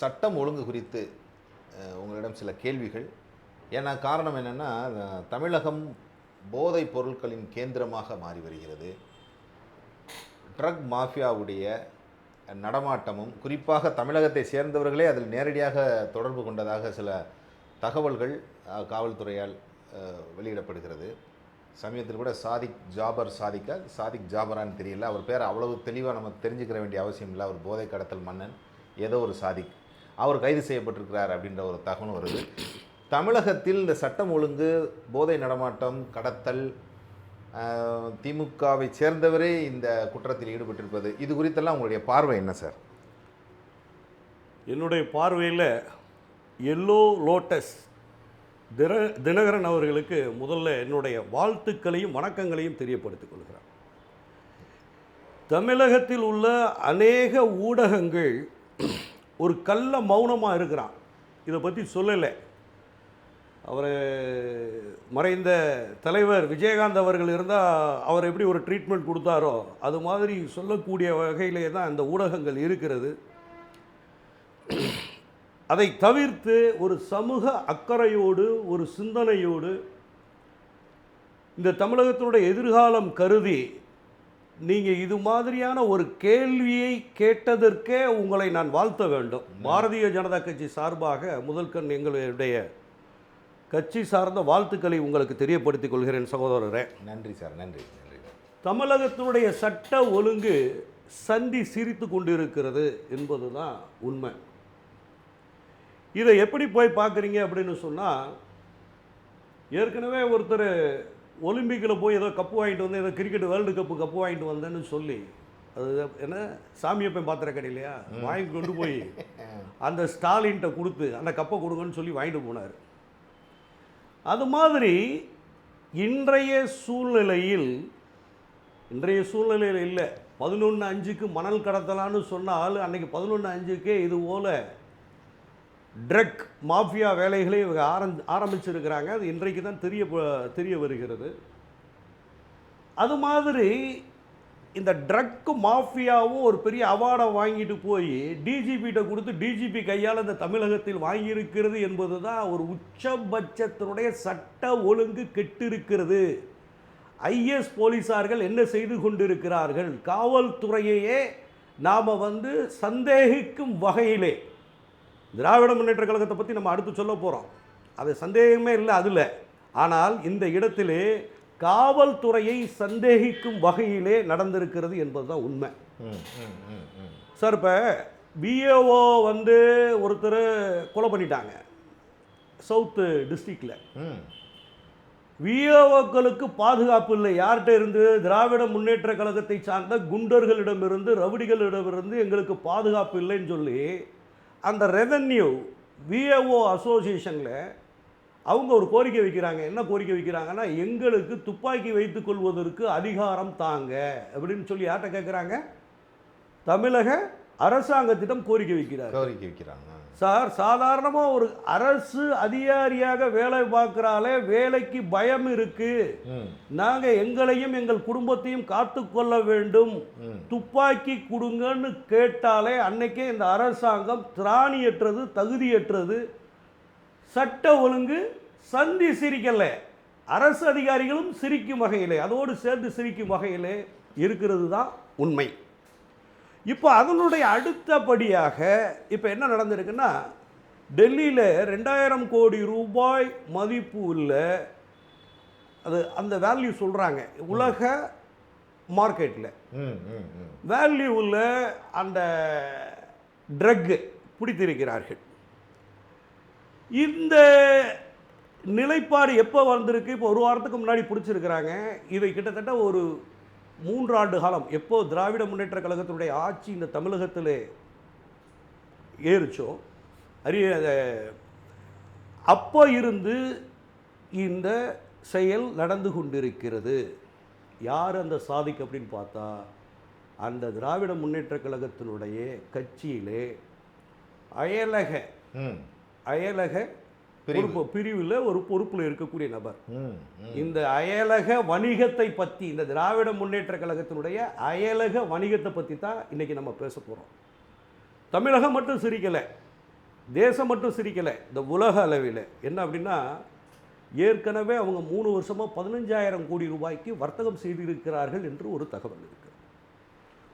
சட்டம் ஒழுங்கு குறித்து உங்களிடம் சில கேள்விகள். ஏன்னா காரணம் என்னென்னா தமிழகம் போதைப் பொருட்களின் கேந்திரமாக மாறி வருகிறது. ட்ரக் மாஃபியாவுடைய நடமாட்டமும் குறிப்பாக தமிழகத்தை சேர்ந்தவர்களே அதில் நேரடியாக தொடர்பு கொண்டதாக சில தகவல்கள் காவல்துறையால் வெளியிடப்படுகிறது. சமயத்தில் கூட சாதிக் ஜாபர் சாதிக்கா சாதிக் ஜாபரான்னு தெரியல. அவர் பேர் அவ்வளவு தெளிவாக நம்ம தெரிஞ்சுக்கிற வேண்டிய அவசியம் இல்லை. அவர் போதை கடத்தல் மன்னன் ஏதோ ஒரு சாதிக். அவர் கைது செய்யப்பட்டிருக்கிறார் அப்படின்ற ஒரு தகவலும் வருது. தமிழகத்தில் இந்த சட்டம் ஒழுங்கு போதை நடமாட்டம் கடத்தல் திமுகவை சேர்ந்தவரே இந்த குற்றத்தில் ஈடுபட்டிருப்பது. இது குறித்தெல்லாம் உங்களுடைய பார்வை என்ன சார்? என்னுடைய பார்வையில் எல்லோ லோட்டஸ் தின தினகரன் அவர்களுக்கு முதல்ல என்னுடைய வாழ்த்துக்களையும் வணக்கங்களையும் தெரியப்படுத்திக் கொள்கிறார். தமிழகத்தில் உள்ள அநேக ஊடகங்கள் ஒரு கள்ள மௌனமாக இருக்கிறான். இதை பற்றி சொல்லலை. அவர் மறைந்த தலைவர் விஜயகாந்த் அவர்கள் இருந்தால் அவர் எப்படி ஒரு ட்ரீட்மெண்ட் கொடுத்தாரோ அது மாதிரி சொல்லக்கூடிய வகையிலே தான் அந்த ஊடகங்கள் இருக்கிறது. அதை தவிர்த்து ஒரு சமூக அக்கறையோடு ஒரு சிந்தனையோடு இந்த தமிழகத்தினுடைய எதிர்காலம் கருதி நீங்கள் இது மாதிரியான ஒரு கேள்வியை கேட்டதற்கே உங்களை நான் வாழ்த்த வேண்டும். பாரதிய ஜனதா கட்சி சார்பாக முதல்கண் எங்களுடைய கட்சி சார்ந்த வாழ்த்துக்களை உங்களுக்கு தெரியப்படுத்திக் கொள்கிறேன் சகோதரரே. நன்றி சார் நன்றி நன்றி. தமிழகத்தினுடைய சட்ட ஒழுங்கு சந்தி சிரித்து கொண்டிருக்கிறது என்பதுதான் உண்மை. இதை எப்படி போய் பார்க்குறீங்க அப்படின்னு சொன்னால் ஏற்கனவே ஒருத்தர் ஒலிம்பிக்கில் போய் ஏதோ கப்பு வாங்கிட்டு வந்து ஏதோ கிரிக்கெட் வேர்ல்டு கப்பு கப்பு வாங்கிட்டு வந்தேன்னு சொல்லி அது என்ன சாமியப்பன் பாத்திர கடையிலையா வாங்கி கொண்டு போய் அந்த ஸ்டாலின்கிட்ட கொடுத்து அந்த கப்பை கொடுங்கன்னு சொல்லி வாங்கிட்டு போனார். அது மாதிரி இன்றைய சூழ்நிலையில் இன்றைய சூழ்நிலையில் இல்லை பதினொன்று அஞ்சுக்கு மணல் கடத்தலான்னு சொன்னால் அன்னைக்கு பதினொன்று அஞ்சுக்கே இது போல ட்ரக் மாஃபியா வேலைகளை இவங்க ஆரம் ஆரம்பிச்சிருக்கிறாங்க. அது இன்றைக்கு தான் தெரிய தெரிய வருகிறது. அது மாதிரி இந்த ட்ரக் மாஃபியாவும் ஒரு பெரிய அவார்டை வாங்கிட்டு போய் டிஜிபிகிட்ட கொடுத்து டிஜிபி கையால் இந்த தமிழகத்தில் வாங்கியிருக்கிறது என்பது தான் ஒரு உச்சபட்சத்தினுடைய சட்ட ஒழுங்கு கெட்டிருக்கிறது. ஐஎஸ் போலீஸார்கள் என்ன செய்து கொண்டிருக்கிறார்கள்? காவல்துறையையே நாம் வந்து சந்தேகிக்கும் வகையிலே திராவிட முன்னேற்ற கழகத்தை பற்றி நம்ம அடுத்து சொல்ல போகிறோம் அது சந்தேகமே இல்லை அதில். ஆனால் இந்த இடத்திலே காவல்துறையை சந்தேகிக்கும் வகையிலே நடந்திருக்கிறது என்பது தான் உண்மை சார் இப்போ பிஏஓ வந்து ஒருத்தர் கொலை பண்ணிட்டாங்க. சவுத்து டிஸ்ட்ரிக்டில் விஏஓக்களுக்கு பாதுகாப்பு இல்லை. யார்கிட்ட இருந்து? திராவிட முன்னேற்ற கழகத்தை சார்ந்த குண்டர்களிடமிருந்து ரவுடிகளிடமிருந்து எங்களுக்கு பாதுகாப்பு இல்லைன்னு சொல்லி அந்த ரெவென்யூ விஏஓ அசோசியேஷனில் அவங்க ஒரு கோரிக்கை வைக்கிறாங்க. என்ன கோரிக்கை வைக்கிறாங்கன்னா எங்களுக்கு துப்பாக்கி வைத்துக் கொள்வதற்கு அதிகாரம் தாங்க அப்படின்னு சொல்லி யார்கிட்ட கேட்குறாங்க தமிழக அரசாங்கத்திடம் கோரிக்கை வைக்கிறார் கோரிக்கை வைக்கிறாங்க. சார் சாதாரணமாக ஒரு அரசு அதிகாரியாக வேலை பார்க்குறாலே வேலைக்கு பயம் இருக்கு. ம். நாங்கள் எங்களையும் எங்கள் குடும்பத்தையும் காத்துக்கொள்ள வேண்டும். துப்பாக்கி கொடுங்கன்னு கேட்டாலே அன்னைக்கே இந்த அரசாங்கம் திராணியற்றது தகுதியற்றது. சட்ட ஒழுங்கு சந்தி சிரிக்கல. அரசு அதிகாரிகளும் சிரிக்கும் வகையிலே அதோடு சேர்ந்து சிரிக்கும் வகையிலே இருக்கிறது தான் உண்மை. இப்போ அதனுடைய அடுத்தபடியாக இப்போ என்ன நடந்திருக்குன்னா டெல்லியில் ரெண்டாயிரம் கோடி ரூபாய் மதிப்பு உள்ள அது அந்த வேல்யூ சொல்கிறாங்க உலக மார்க்கெட்டில் வேல்யூ உள்ள அந்த ட்ரக்கு பிடித்திருக்கிறார்கள். இந்த நிலைப்பாடு எப்போ வந்திருக்கு? இப்போ ஒரு வாரத்துக்கு முன்னாடி பிடிச்சிருக்கிறாங்க. இதை கிட்டத்தட்ட ஒரு மூன்றாண்டு காலம் எப்போ திராவிட முன்னேற்ற கழகத்தினுடைய ஆட்சி இந்த தமிழகத்தில் ஏறிச்சோ அரிய அப்போ இருந்து இந்த செயல் நடந்து கொண்டிருக்கிறது யார் அந்த சாதிக் அப்படின்னு பார்த்தா அந்த திராவிட முன்னேற்ற கழகத்தினுடைய கட்சியிலே அயலக அயலக. பொறுப்பு பிரிவில் ஒரு பொறுப்பில் இருக்கக்கூடிய நபர். இந்த அயலக வணிகத்தை பற்றி இந்த திராவிட முன்னேற்ற கழகத்தினுடைய அயலக வணிகத்தை பற்றி தான் இன்னைக்கு நம்ம பேச போகிறோம் தமிழகம் மட்டும் சிரிக்கலை. தேசம் மட்டும் சிரிக்கலை. இந்த உலக அளவில். என்ன அப்படின்னா ஏற்கனவே அவங்க மூணு வருஷமாக பதினஞ்சாயிரம் கோடி ரூபாய்க்கு வர்த்தகம் செய்திருக்கிறார்கள் என்று ஒரு தகவல் இருக்கு.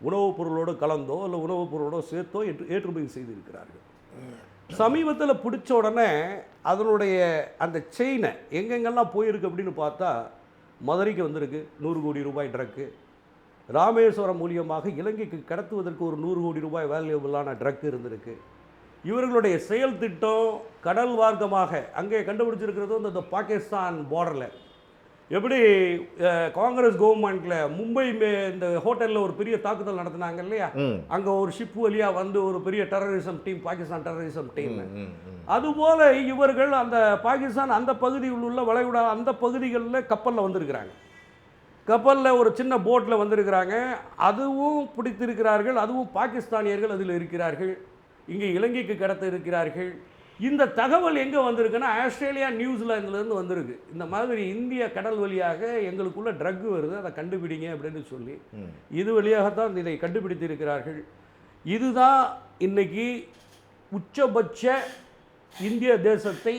உணவுப் பொருளோடு கலந்தோ இல்லை உணவுப் பொருளோட சேர்த்தோ ஏற்று ஏற்றுமதி செய்திருக்கிறார்கள். சமீபத்தில் பிடிச்ச உடனே அதனுடைய அந்த செயினை எங்கெங்கெல்லாம் போயிருக்கு அப்படின்னு பார்த்தா மதுரைக்கு வந்திருக்கு நூறு கோடி ரூபாய் ட்ரக்கு ராமேஸ்வரம் மூலியமாக இலங்கைக்கு கடத்துவதற்கு ஒரு நூறு கோடி ரூபாய் வேல்யூபிளான ட்ரக் இருந்திருக்கு. இவர்களுடைய செயல் திட்டம் கடல் மார்க்கமாக அங்கே கண்டுபிடிச்சிருக்கிறதும் இந்த பாகிஸ்தான் பார்டரில் எப்படி காங்கிரஸ் கவர்மெண்ட்டில் மும்பை மே இந்த ஹோட்டலில் ஒரு பெரிய தாக்குதல் நடத்தினாங்க இல்லையா? அங்கே ஒரு ஷிப் வழியாக வந்து ஒரு பெரிய terrorism team Pakistan terrorism team. அதுபோல இவர்கள் அந்த பாகிஸ்தான் அந்த பகுதியில் உள்ள வளைகுடா அந்த பகுதிகளில் கப்பலில் வந்திருக்கிறாங்க. கப்பலில் ஒரு சின்ன போட்டில் வந்திருக்கிறாங்க. அதுவும் பிடித்திருக்கிறார்கள் அதுவும் பாகிஸ்தானியர்கள் அதில் இருக்கிறார்கள். இங்கே இலங்கைக்கு கடத்த இருக்கிறார்கள் இந்த தகவல் எங்கே வந்திருக்குன்னா ஆஸ்திரேலியா நியூசிலாந்துலேருந்து வந்திருக்கு. இந்த மாதிரி இந்திய கடல் வழியாக எங்களுக்குள்ள ட்ரக் வருது அதை கண்டுபிடிங்க அப்படின்னு சொல்லி. இது வழியாகத்தான் இதை கண்டுபிடித்திருக்கிறார்கள். இதுதான் இன்னைக்கு உச்சபட்ச இந்திய தேசத்தை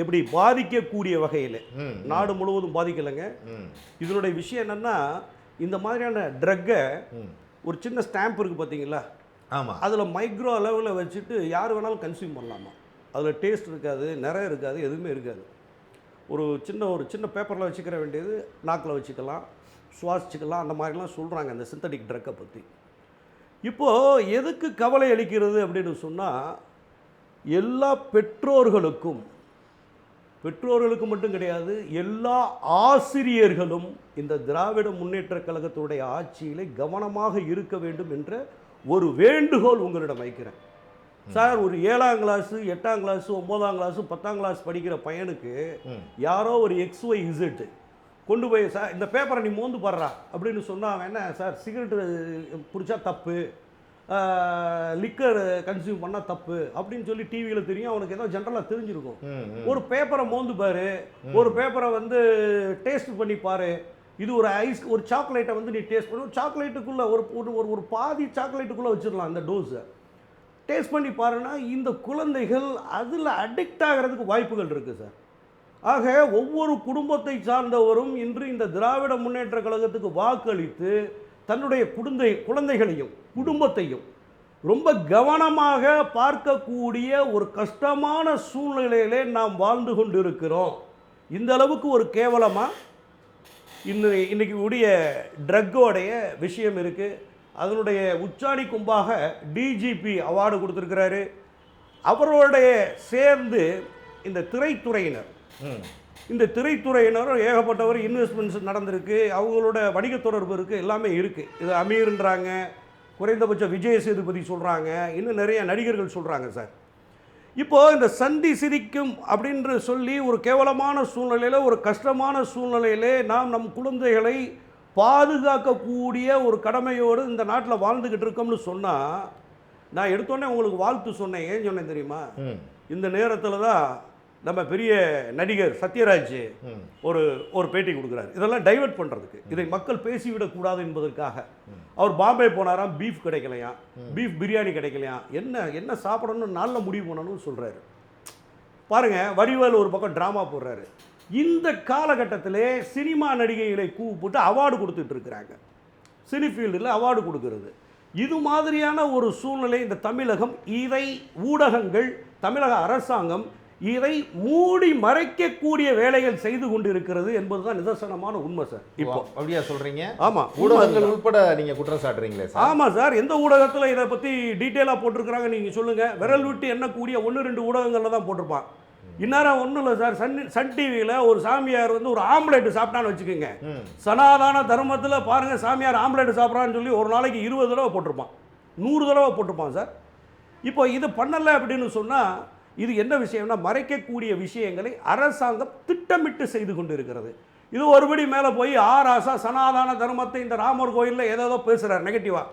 எப்படி பாதிக்கக்கூடிய வகையில். நாடு முழுவதும் பாதிக்கலைங்க. இதனுடைய விஷயம் என்னன்னா இந்த மாதிரியான ட்ரக்கை. ஒரு சின்ன ஸ்டாம்ப் இருக்குது பார்த்தீங்களா ஆமாம் அதில் மைக்ரோ அளவில் வச்சுட்டு யார் வேணாலும் கன்சியூம் பண்ணலாமா? அதில் டேஸ்ட் இருக்காது நிறைய இருக்காது எதுவுமே இருக்காது. ஒரு சின்ன ஒரு சின்ன பேப்பரில் வச்சுக்கிற வேண்டியது நாக்கில் வச்சுக்கலாம் சுவாசிச்சுக்கலாம் அந்த மாதிரிலாம் சொல்கிறாங்க அந்த சிந்தட்டிக் ட்ரக்கை பற்றி இப்போது எதுக்கு கவலை அளிக்கிறது அப்படின்னு சொன்னால் எல்லா பெற்றோர்களுக்கும் பெற்றோர்களுக்கு மட்டும் கிடையாது எல்லா ஆசிரியர்களும் இந்த திராவிட முன்னேற்றக் கழகத்துடைய ஆட்சியிலே கவனமாக இருக்க வேண்டும் என்ற ஒரு வேண்டுகோள் உங்களிடம் வைக்கிறேன். சார் ஒரு ஏழாம் கிளாஸு எட்டாம் கிளாஸு ஒம்போதாம் கிளாஸு பத்தாம் கிளாஸ் படிக்கிற பையனுக்கு. யாரோ ஒரு எக்ஸ் ஒய் இசட் கொண்டு போய் சார் இந்த பேப்பரை நீ மோந்து பாடுறா. அப்படின்னு சொன்னா அவன் என்ன சார் சிகரெட்டு பிடிச்சா தப்பு. லிக்கர் கன்சியூம் பண்ணால் தப்பு. அப்படின்னு சொல்லி டிவியில் தெரியும். அவனுக்கு ஏதோ ஜென்ரலாக தெரிஞ்சிருக்கும். ஒரு பேப்பரை மோந்து பாரு. ஒரு பேப்பரை வந்து டேஸ்ட் பண்ணி பாரு. இது ஒரு ஐஸ் ஒரு சாக்லேட்டை வந்து நீ டேஸ்ட் பண்ணு. சாக்லேட்டுக்குள்ளே ஒரு ஒரு ஒரு ஒரு பாதி சாக்லேட்டுக்குள்ளே வச்சிடலாம் அந்த டோஸை டேஸ்ட் பண்ணி பாருன்னா இந்த குழந்தைகள் அதில் அடிக்ட் ஆகிறதுக்கு வாய்ப்புகள் இருக்குது சார் ஆக ஒவ்வொரு குடும்பத்தை சார்ந்தவரும் இன்று இந்த திராவிட முன்னேற்ற கழகத்துக்கு வாக்களித்து தன்னுடைய குழந்தை குழந்தைகளையும் குடும்பத்தையும் ரொம்ப கவனமாக பார்க்கக்கூடிய ஒரு கஷ்டமான சூழ்நிலையிலே நாம் வாழ்ந்து கொண்டிருக்கிறோம். இந்த அளவுக்கு ஒரு கேவலமாக இன்னும் இன்னைக்கு உடைய ட்ரக்கோடைய விஷயம் இருக்குது அதனுடைய உச்சாணி கும்பாக டிஜிபி அவார்டு கொடுத்துருக்கிறாரு. அவரோடைய சேர்ந்து இந்த திரைத்துறையினர். இந்த திரைத்துறையினரும் ஏகப்பட்டவர் இன்வெஸ்ட்மெண்ட்ஸ் நடந்திருக்கு. அவங்களோட வணிக தொடர்பு இருக்குது எல்லாமே இருக்குது இது அமீர்ன்றாங்க குறைந்தபட்ச விஜய் சேதுபதி சொல்கிறாங்க இன்னும் நிறைய நடிகர்கள் சொல்கிறாங்க சார். இப்போ இந்த சந்தி சிரிக்கும் அப்படின்று சொல்லி ஒரு கேவலமான சூழ்நிலையில் ஒரு கஷ்டமான சூழ்நிலையிலே நாம் நம் குழந்தைகளை பாதுகாக்கக்கூடிய ஒரு கடமையோடு இந்த நாட்டில் வாழ்ந்துக்கிட்டு இருக்கோம்னு சொன்னால் நான் எடுத்தோடனே உங்களுக்கு வாழ்த்து சொன்னேன். ஏன் சொன்னேன் தெரியுமா? இந்த நேரத்தில் தான் நம்ம பெரிய நடிகர் சத்யராஜ். ஒரு ஒரு பேட்டி கொடுக்குறாரு. இதெல்லாம் டைவர்ட் பண்ணுறதுக்கு இதை மக்கள் பேசிவிடக்கூடாது என்பதற்காக. அவர் பாம்பே போனாராம் பீஃப் கிடைக்கலையாம். பீஃப் பிரியாணி கிடைக்கலையாம். என்ன என்ன சாப்பிடணும்னு நாளில் முடிவு பண்ணணும்னு சொல்கிறாரு பாருங்க வடிவேல் ஒரு பக்கம் ட்ராமா போடுறாரு. இந்த காலகட்டத்திலே சினிமா நடிகைகளை கூப்பிட்டு அவார்டு கொடுத்துட்டு இருக்கிறாங்க. சினி ஃபீல்டில் அவார்டு கொடுக்கறது. இது மாதிரியான ஒரு சூழ்நிலை இந்த தமிழகம் இதை ஊடகங்கள் தமிழக அரசாங்கம் இதை மூடி மறைக்கக்கூடிய வேலைகள் செய்து கொண்டிருக்கிறது என்பதுதான் நிதர்சனமான உண்மை சார். இப்போ. அப்படியா சொல்றீங்க? ஆமா ஊடகங்கள் உட்பட நீங்க குற்றம் சாட்டுறீங்களே ஆமாம் சார். எந்த ஊடகத்தில் இதை பற்றி டீட்டெயிலாக போட்டிருக்கிறாங்க நீங்கள் சொல்லுங்கள் விரல் விட்டு எண்ணக்கூடிய ஒன்று ரெண்டு ஊடகங்களில் தான் போட்டிருப்பான். இந்நேரம் ஒன்றும் இல்லை சார். சன் சன் டிவியில் ஒரு சாமியார் வந்து ஒரு ஆம்லேட் சாப்பிட்டான்னு வச்சுக்கோங்க. சனாதான தர்மத்தில் பாருங்கள் சாமியார் ஆம்லேட் சாப்பிட்றான்னு சொல்லி ஒரு நாளைக்கு இருபது தடவை போட்டிருப்பான். நூறு தடவை போட்டிருப்பான் சார். இப்போ இது பண்ணலை அப்படின்னு சொன்னால் இது என்ன விஷயம்னா மறைக்கக்கூடிய விஷயங்களை அரசாங்கம் திட்டமிட்டு செய்து கொண்டு இருக்கிறது இது ஒருபடி மேலே போய் ஆராசா சனாதன தர்மத்தை இந்த ராமர் கோயிலில் ஏதோ பேசுகிறார் நெகட்டிவாக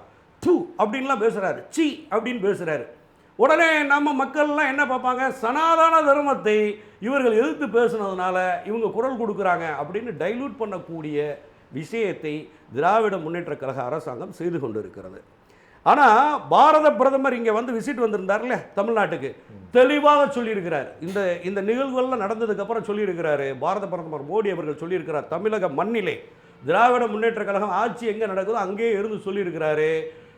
டூ அப்படின்லாம் பேசுகிறாரு சி அப்படின்னு பேசுகிறாரு உடனே நம்ம மக்கள்லாம் என்ன பார்ப்பாங்க? சனாதன தர்மத்தை இவர்கள் எதிர்த்து பேசுனதுனால இவங்க குரல் கொடுக்குறாங்க அப்படின்னு டைலூட் பண்ணக்கூடிய விஷயத்தை திராவிட முன்னேற்ற கழக அரசாங்கம் செய்து கொண்டு இருக்கிறது ஆனால் பாரத பிரதமர் இங்கே வந்து விசிட் வந்திருந்தார்ல தமிழ்நாட்டுக்கு. தெளிவாக சொல்லியிருக்கிறார். இந்த இந்த நிகழ்வுகள்லாம் நடந்ததுக்கப்புறம் சொல்லியிருக்கிறாரு. பாரத பிரதமர் மோடி அவர்கள் சொல்லியிருக்கிறார் தமிழக மண்ணிலே திராவிட முன்னேற்ற கழகம் ஆட்சி எங்கே நடக்குதோ அங்கேயே இருந்து சொல்லியிருக்கிறாரு.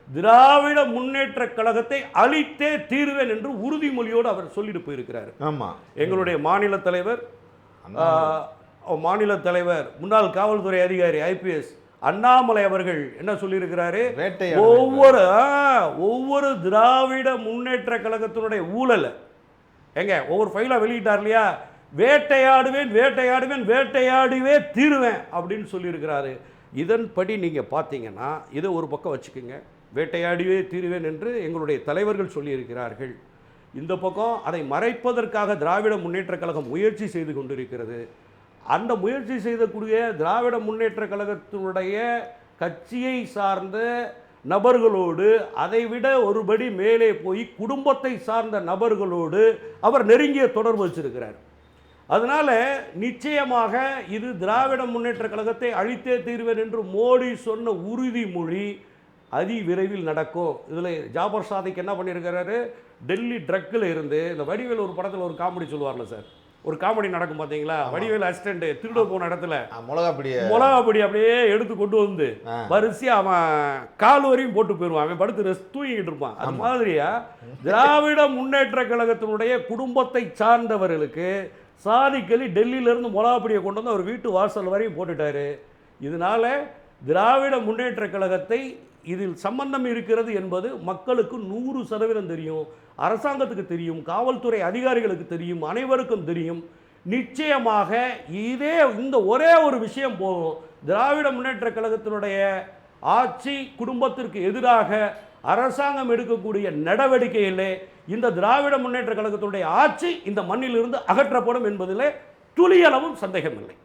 திராவிட முன்னேற்ற கழகத்தை அழித்தே தீர்வேன் என்று உறுதிமொழியோடு அவர் சொல்லிட்டு போயிருக்கிறார். ஆமா. எங்களுடைய மாநில தலைவர் மாநில தலைவர் முன்னாள் காவல்துறை அதிகாரி ஐபிஎஸ் அண்ணாமலை அவர்கள் என்ன சொல்லியிருக்கிறாரு? ஒவ்வொரு ஒவ்வொரு திராவிட முன்னேற்ற கழகத்தினுடைய ஊழல். எங்க ஒவ்வொரு ஃபைலாக வெளியிட்டார் இல்லையா? வேட்டையாடுவேன் வேட்டையாடுவேன் வேட்டையாடுவே தீருவேன் அப்படின்னு சொல்லியிருக்கிறாரு. இதன்படி நீங்கள் பார்த்தீங்கன்னா இதை ஒரு பக்கம் வச்சுக்கோங்க. வேட்டையாடியே தீருவேன் என்று எங்களுடைய தலைவர்கள் சொல்லியிருக்கிறார்கள். இந்த பக்கம் அதை மறைப்பதற்காக திராவிட முன்னேற்ற கழகம் முயற்சி செய்து கொண்டிருக்கிறது. அந்த முயற்சி செய்தக்கூடிய திராவிட முன்னேற்ற கழகத்தினுடைய கட்சியை சார்ந்த நபர்களோடு அதைவிட ஒருபடி மேலே போய் குடும்பத்தை சார்ந்த நபர்களோடு அவர் நெருங்கிய தொடர்பு வச்சிருக்கிறார். அதனால் நிச்சயமாக இது திராவிட முன்னேற்ற கழகத்தை அழித்தே தீர்வேன் என்று மோடி சொன்ன உறுதிமொழி அதி விரைவில் நடக்கும். இதில் ஜாபர் சாதிக்கு என்ன பண்ணியிருக்கிறாரு? டெல்லி ட்ரக்கில் இருந்து இந்த வடிவேல் ஒரு படத்தில் ஒரு காமெடி சொல்லுவார்ல சார். ஒரு காமெடி நடக்கும் பார்த்தீங்களா வடிவேல் அசிஸ்டண்ட் திருட போன இடத்துல ஆ, மிளகாப்பிடிய. மிளகாப்பொடி அப்படியே எடுத்து கொண்டு வந்து. வரிசையா அவன் கால் வரையும் போட்டு போயிடுவான். அவன் படுத்து ரெஸ்ட் தூங்கிட்டு இருப்பான். அது மாதிரியா? திராவிட முன்னேற்ற கழகத்தினுடைய குடும்பத்தை சார்ந்தவர்களுக்கு சாதிக்கலி டெல்லியில இருந்து மிளகாப்பொடியை கொண்டு வந்து அவர் வீட்டு வாசல் வரையும் போட்டுட்டாரு. இதனால திராவிட முன்னேற்ற கழகத்தை இதில் சம்பந்தம் இருக்கிறது என்பது மக்களுக்கு நூறு சதவீதம் தெரியும் அரசாங்கத்துக்கு தெரியும் காவல்துறை அதிகாரிகளுக்கு தெரியும் அனைவருக்கும் தெரியும். நிச்சயமாக இதே இந்த ஒரே ஒரு விஷயம் போதும். திராவிட முன்னேற்ற கழகத்தினுடைய ஆட்சி குடும்பத்திற்கு எதிராக அரசாங்கம் எடுக்கக்கூடிய நடவடிக்கையிலே இந்த திராவிட முன்னேற்ற கழகத்தினுடைய ஆட்சி இந்த மண்ணிலிருந்து அகற்றப்படும் என்பதிலே துளியளவும் சந்தேகமில்லை.